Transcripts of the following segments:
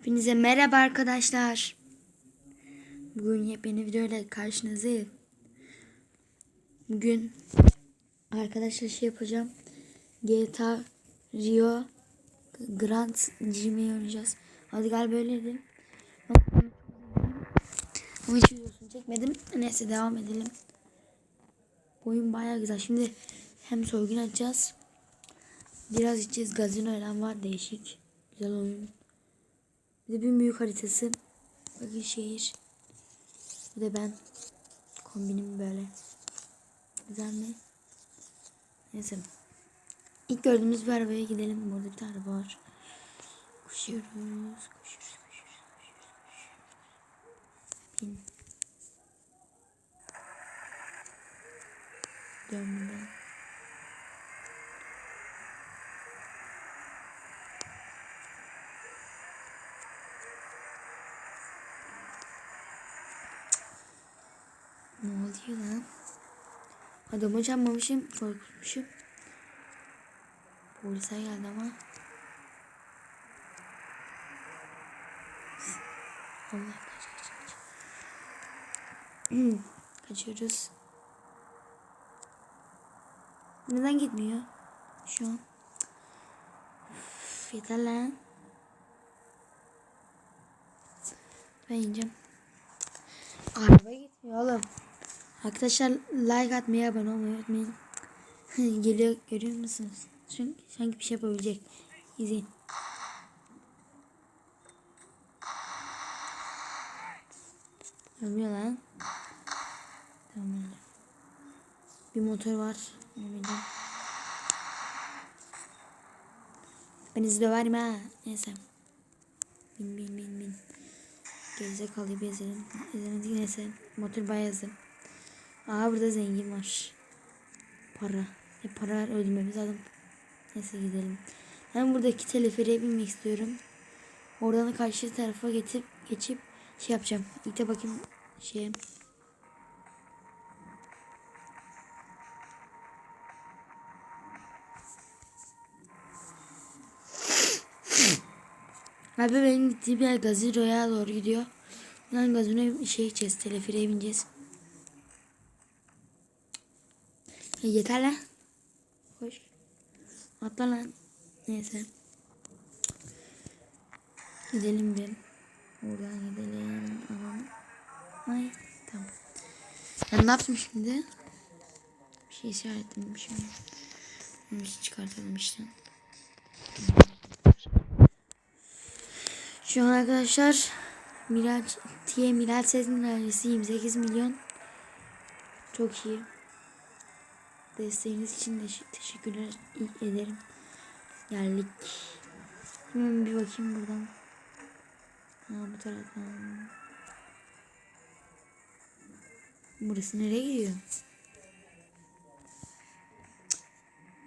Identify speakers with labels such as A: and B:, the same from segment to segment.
A: Hepinize merhaba arkadaşlar. Bugün yepyeni video ile karşınızdayım. Bugün arkadaşlar şey yapacağım. GTA Rio Grand G'mi oynayacağız. Hadi gel böyleydi. Ama hiç videosunu çekmedim. Neyse devam edelim. Oyun baya güzel. Şimdi hem soygun açacağız. Biraz içeceğiz. Gazino falan var. Değişik. Güzel oyun. Bir de büyük haritası. Bakın şehir. Bir de ben. Kombinim böyle. Güzel mi? Neyse. İlk gördüğümüz bir arabaya gidelim. Burada bir tane araba var. Koşuyoruz. Koşuyoruz. Koşuyoruz. Koşuyoruz. koşuyoruz. Bin. Dönme. Ne oluyor lan? Adamı çarpmamışım, korkutmuşum. Polise geldi ama. Allah kaç kaç kaç. Kaçıyoruz. Neden gitmiyor? Şu an. Üf, yeter lan. Ben ineceğim. Araba gitmiyor oğlum. Arkadaşlar like atmayı, abone olmayı unutmayın. Geliyor görüyor musunuz? Çünkü sanki bir şey yapabilecek. İzleyin. Ölmüyor lan. Tamam. Bir motor var. Bileceğim. Ben sizi döverim ha. Neyse. Bin bin bin bin. Gerizekalı bir ezelim. Ezemedik neyse. Motor bayağı hızlı. Aa burada zengin var. Para. E, para öldürmemiz lazım. Neyse gidelim. Ben buradaki teleferiye binmek istiyorum. Oradan karşı tarafa geçip geçip şey yapacağım. İlk de bakayım şey. Abi benim gittiğim yer Gaziro'ya doğru gidiyor. Buradan gazinoya şey gideceğiz. Teleferiye bineceğiz. E, yeter lan. Hoş. Atla lan. Neyse. Gidelim bir. Buradan gidelim. Aman. Ay tamam. Ben ne yaptım şimdi? Bir şey işaretlemişim. Bunu çıkartalım işte. Şu an arkadaşlar Miraç Tiye Miraç Sezgin ailesi 28 milyon. Çok iyi. Desteğiniz için de teşekkürler ederim. Geldik. Hemen bir bakayım buradan. Ha bu taraftan. Burası nereye gidiyor?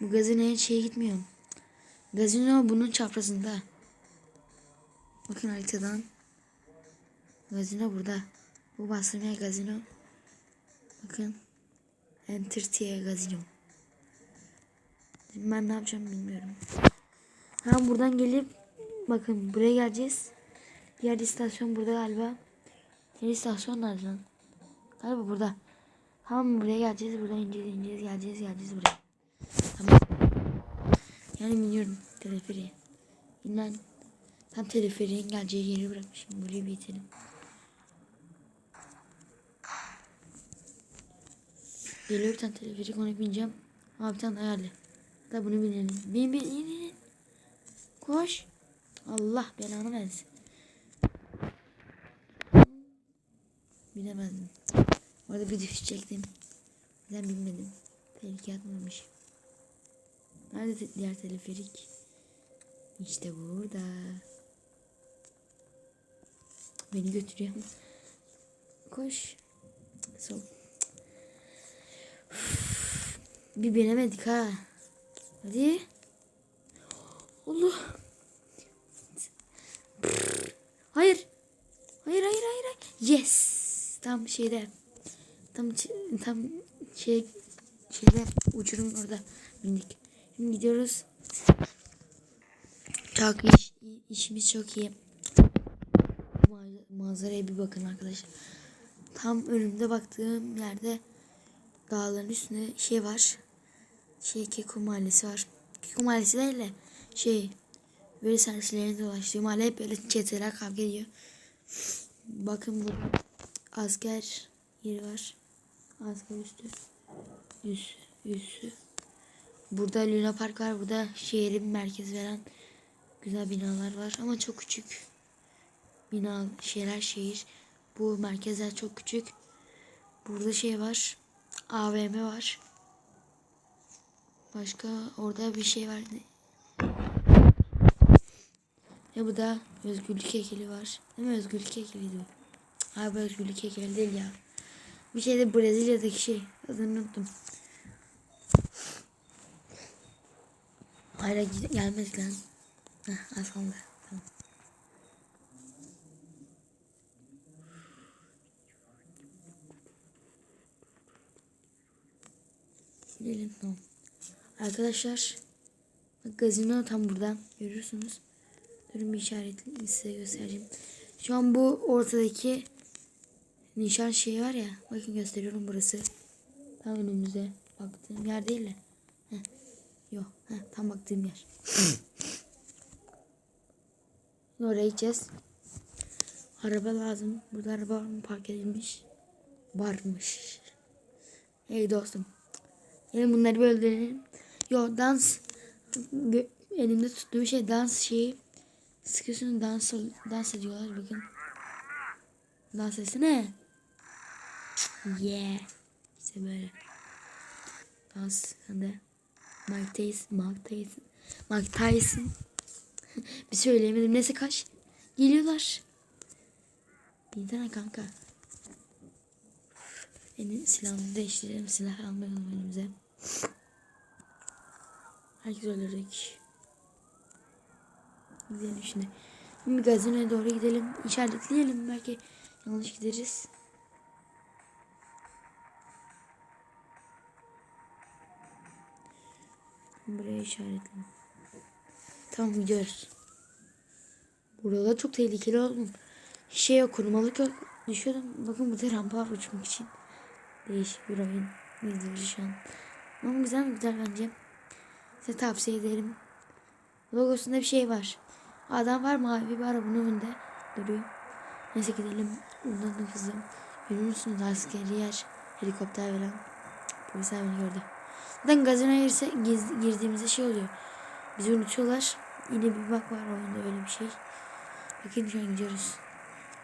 A: Bu gazinoya şeye gitmiyor. Gazino bunun çaprazında. Bakın haritadan. Gazino burada. Bu bastırmaya gazino. Bakın. Enter Tiye gazino. Ben ne yapacağım bilmiyorum. Ha buradan gelip bakın buraya geleceğiz. Diğer istasyon burada galiba. Diğer istasyon nerede lan? Galiba burada. Tamam buraya geleceğiz. Buradan ineceğiz, ineceğiz, geleceğiz, geleceğiz buraya. Tamam. Yani biniyorum teleferiye. İnan. Tam teleferiğin geleceği yeri bırakmışım. Burayı bir Geliyor bir tane teleferik ona bineceğim. Abi bir tane ayarlı. Da bunu binelim. Bin bin in in. Koş. Allah belanı versin. Binemezdim. Orada bir düşecektim. Ben bilmedim. Tehlike atmamış. Nerede diğer teleferik? İşte burada. Beni götürüyor. Koş. Sol. Bir binemedik ha. Hadi. Allah. Hayır. Hayır hayır hayır. Yes. Tam şeyde. Tam tam şey şeyde uçurum orada bindik. Şimdi gidiyoruz. Çok iş, işimiz çok iyi. Manzaraya bir bakın arkadaşlar. Tam önümde baktığım yerde dağların üstünde şey var. Şey Keko Mahallesi var. Keko Mahallesi değil de şey böyle servislerin dolaştığı mahalle hep böyle çeteler kavga ediyor. Bakın bu asker yeri var. Asker üstü. Üst, üstü. Burada Luna Park var. Burada şehrin merkezi veren güzel binalar var ama çok küçük. Bina şeyler şehir. Bu merkezler çok küçük. Burada şey var. AVM var. Başka orada bir şey var. Ve bu da özgürlük heykeli var. Değil mi? Özgürlük heykeliydi bu. Hayır özgürlük heykeli değil ya. Bir şey de Brezilya'daki şey. Adını unuttum. Gid- gelmedik lan. Heh, az kaldı. Tamam. Gidelim tamam. Arkadaşlar gazino tam burada görüyorsunuz. Durun bir işaretli size göstereceğim. Şu an bu ortadaki nişan şeyi var ya. Bakın gösteriyorum burası. Tam önümüze baktığım yer değil de. Heh. Yok. Tam baktığım yer. Oraya gideceğiz. Araba lazım. Burada araba var mı park edilmiş? Varmış. Hey dostum. Gelin bunları bir öldürelim. Yo dans. Elimde tuttuğum şey dans şeyi. Sıkıyorsun dans, dans ediyorlar bakın. Dans etsene. Yeah. İşte böyle. Dans. De. Mike Tyson. Mike Tyson. Mike Tyson. bir söyleyemedim. Neyse kaç. Geliyorlar. Bir tane kanka. Benim silahımı değiştirelim. Silah almayalım önümüze. Herkes öldürecek. Gidelim şimdi. Şimdi gazinoya doğru gidelim. İşaretleyelim. Belki yanlış gideriz. Buraya işaretledim. Tamam gidiyoruz. Burada çok tehlikeli oldum. Şey yok korumalık yok. Düşüyordum. Bakın burada rampa var uçmak için. Değişik bir oyun. İzliyoruz şu an. Ama güzel mi? Güzel bence. Size tavsiye ederim. Logosunda bir şey var. Adam var mavi bir arabanın önünde duruyor. Neyse gidelim. Ondan da hızlı. Görüyor musunuz askeri yer, helikopter falan. Polisler beni gördü. Zaten gazinoya girse, giz- girdiğimizde şey oluyor. Bizi unutuyorlar. Yine bir bak var oyunda öyle bir şey. Bakın şu an gidiyoruz.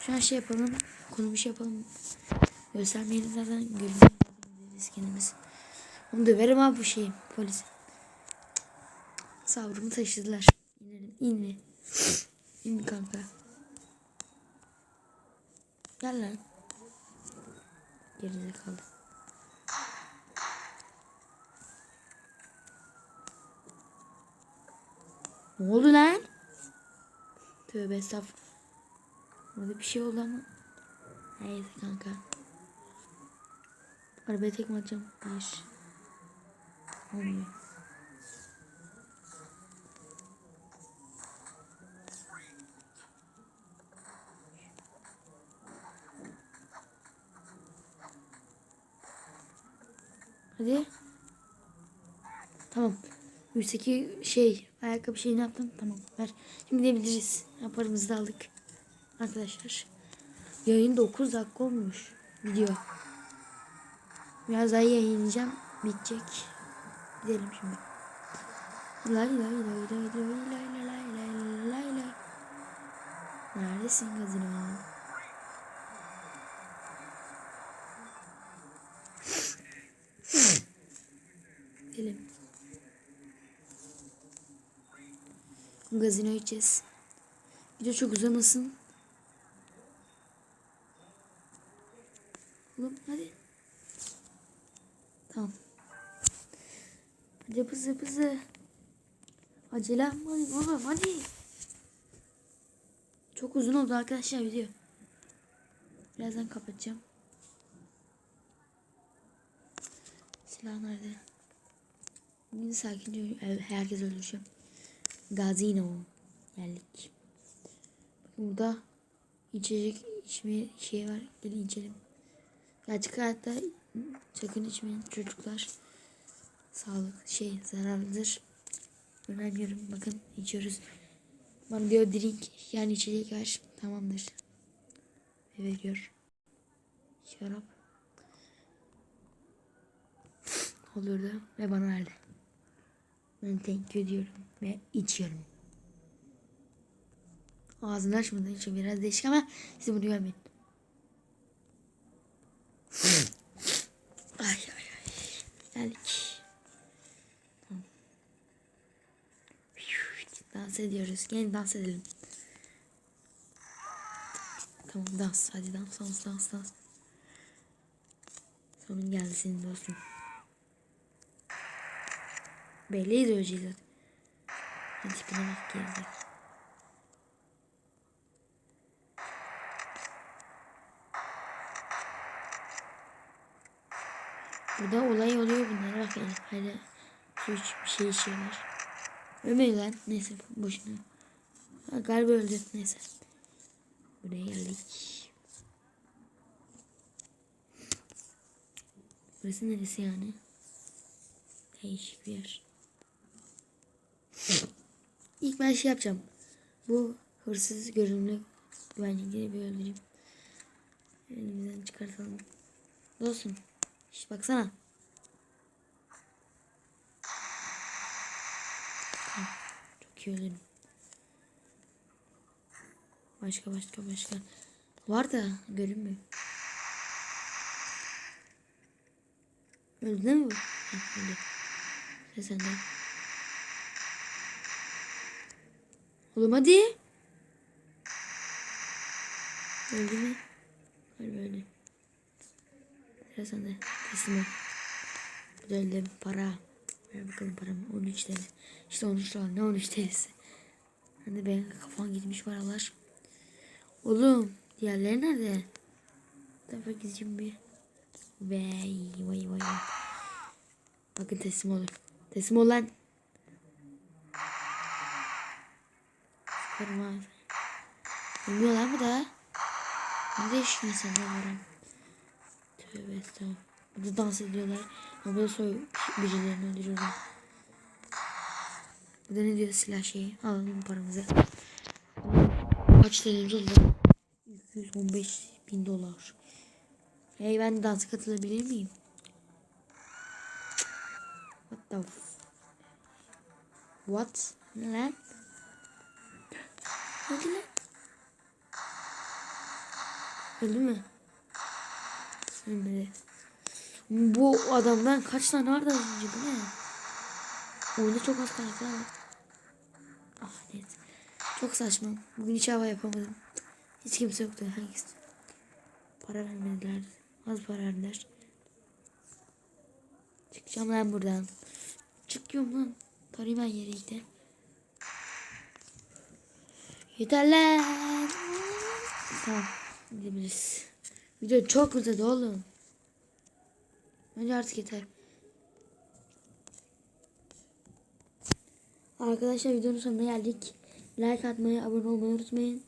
A: Şu an şey yapalım. Konumu şey yapalım. Göstermeyelim zaten görünüyor kendimiz. Onu döverim abi bu şeyi polis. Sabrımı taşıdılar. İnelim. İn. İn kanka. Gel lan. Geride kaldı. Ne oldu lan? Tövbe estağfurullah. Orada bir şey oldu ama. Neyse kanka. Arabaya tekme atacağım. Bir. Olmuyor. Hadi. Tamam. Üstteki şey ayakkabı şeyini yaptım. Tamam ver. Şimdi gidebiliriz. Yaparımızı da aldık. Arkadaşlar. Yayın 9 dakika olmuş. Video. Biraz daha yayınlayacağım. Bitecek. Gidelim şimdi. Lay lay lay lay lay lay lay lay lay lay lay. Neredesin gazino? Gazino içeceğiz. Video çok uzamasın. Oğlum hadi. Tamam. Hadi hızlı hızlı. Acele hadi oğlum hadi. Çok uzun oldu arkadaşlar video. Birazdan kapatacağım. Silah nerede? Bugün sakince herkes öldüreceğim. Gazino. Geldik. Bakın burada içecek içme şey var. Gelin içelim. Gerçek hayatta sakın içmeyin çocuklar. Sağlık şey zararlıdır. Önermiyorum. Bakın içiyoruz. Bana diyor drink yani içecek ver. Tamamdır. Ve veriyor. Şarap. Olurdu ve bana verdi. Ben thank you diyorum ve içiyorum. Ağzını açmadığı için biraz değişik ama siz bunu görmeyin. ay ay ay. Geldik. Tamam. Dans ediyoruz. Gelin dans edelim. Tamam dans. Hadi dans dans dans dans. Sonun geldi senin dostum. Belliydi öleceğiz zaten. Hadi tipine bak gerizek. Burada olay oluyor bunlara bak hele. Hele su iç bir şey içiyorlar. Ölmeyin lan. Neyse boşuna. Ha, galiba öldü. Neyse. Buraya geldik. Burası neresi yani? Değişik bir yer. İlk ben şey yapacağım. Bu hırsız görünümlü güvenlikleri bir öldüreyim. Elimizden çıkartalım. Dostum. İşte baksana. Çok iyi öldürdüm. Başka başka başka. Var da görünmüyor. Öldü mü bu? Öldü. Sıra sende. Oğlum hadi. Öldü mü? Galiba öldü. Sıra sende. Teslim ol. Bu da öldü. Para. Ver bakalım paramı. 13 TL. İşte 13 dolar. Ne 13 TL'si? Hani benim kafam gitmiş paralar. Oğlum. Diğerleri nerede? Tarafa gideceğim bir. Vay vay vay. Bakın teslim olun. Teslim ol Sıkarım abi. Bilmiyorlar mı da? Ne değişik insanlar var. Tövbe estağfurullah. Burada dans ediyorlar. Ama burada soy birilerini öldürüyorum. Burada ne diyor silah şeyi? Alalım paramızı. Kaç TL'miz oldu? 215 bin dolar. Hey ben dansa katılabilir miyim? What the f- What? Ne lan? Öldü lan. Öldü mü? Ölmedi. Bu adamdan kaç tane vardı az önce bu ne? Oyunda çok az karakter var. Ah neyse. Çok saçma. Bugün hiç hava yapamadım. Hiç kimse yoktu. Hangisi? Para vermediler. Az para verdiler. Çıkacağım lan buradan. Çıkıyorum lan. Tarayayım ben yere gidelim. Yeter lan. Tamam. Gidebiliriz. Video çok uzadı oğlum. Bence artık yeter. Arkadaşlar videonun sonuna geldik. Like atmayı, abone olmayı unutmayın.